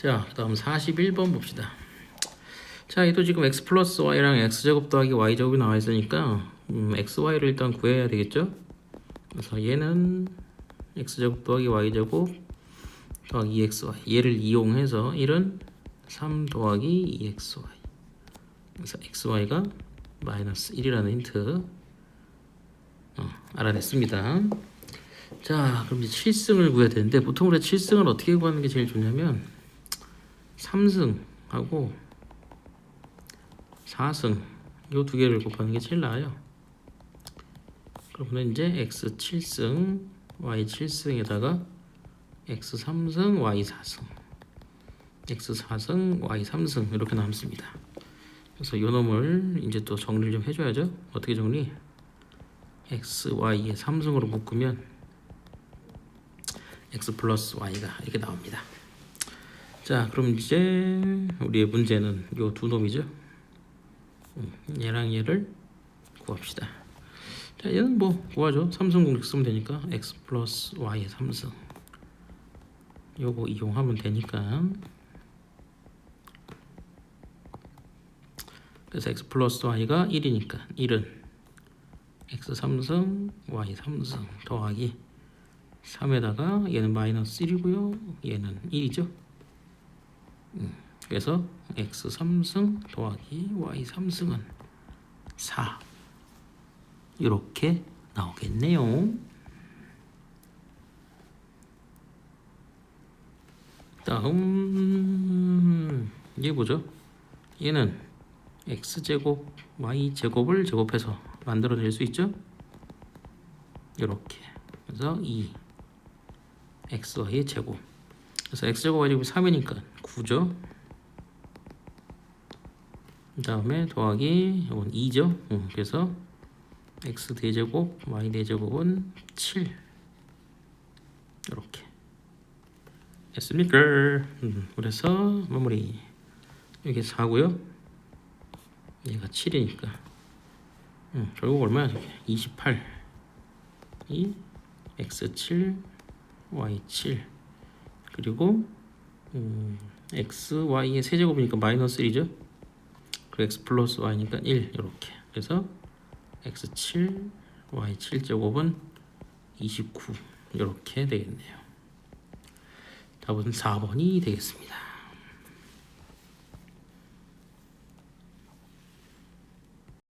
자, 그 다음 41번 봅시다. 자, 이도 지금 x 플러스 y랑 x 제곱 더하기 y 제곱이 나와 있으니까 음, x, y를 일단 구해야 되겠죠? 그래서 얘는 x 제곱 더하기 y 제곱 더하기 2xy 얘를 이용해서 1은 3 더하기 2xy 그래서 xy가 마이너스 1이라는 힌트 어, 알아냈습니다. 자, 그럼 이제 7승을 구해야 되는데 보통 우리가 7승을 어떻게 구하는 게 제일 좋냐면 3승하고 4승 요두 개를 곱하는 게 제일 나아요. 그러면 이제 x 7승, y 7승에다가 x 3승, y 4승, x 4승, y 3승 이렇게 남습니다. 그래서 요 놈을 이제 또 정리를 좀 해줘야죠. 어떻게 정리? x, y의 3승으로 묶으면 x 플러스 y가 이렇게 나옵니다. 자, 그럼 이제 우리의 문제는 요 두 놈이죠. 음, 얘랑 얘를 구합시다. 자, 얘는 뭐 구하죠. 삼승 공식 쓰면 되니까 x 플러스 y의 3승. 요거 이용하면 되니까. 그래서 x 플러스 y가 1이니까 1은 x 3승 y 3승 더하기 3에다가 얘는 마이너스 1이고요. 얘는 1이죠. 음, 그래서 x 3승 더하기 y 3승은 4 이렇게 나오겠네요. 다음 얘 보죠. 얘는 x 제곱 y 제곱을 제곱해서 만들어낼 수 있죠. 이렇게 그래서 2 xy의 제곱 그래서 x 제곱 y 제곱이 3이니까 9죠. 그 다음에 더하기 이건 2죠. 음, 그래서 x 대제곱 y 대제곱은 7 이렇게. 됐습니까? 음, 그래서 마무리. 여기 4고요. 얘가 7이니까. 음, 결국 얼마야 저게? 28이 x7 y7 그리고 음, x y의 세제곱이니까 마이너스 1이죠 그리고 x 플러스 y니까 1 이렇게. 그래서 x7 y7 제곱은 29 이렇게 되겠네요. 답은 4번이 되겠습니다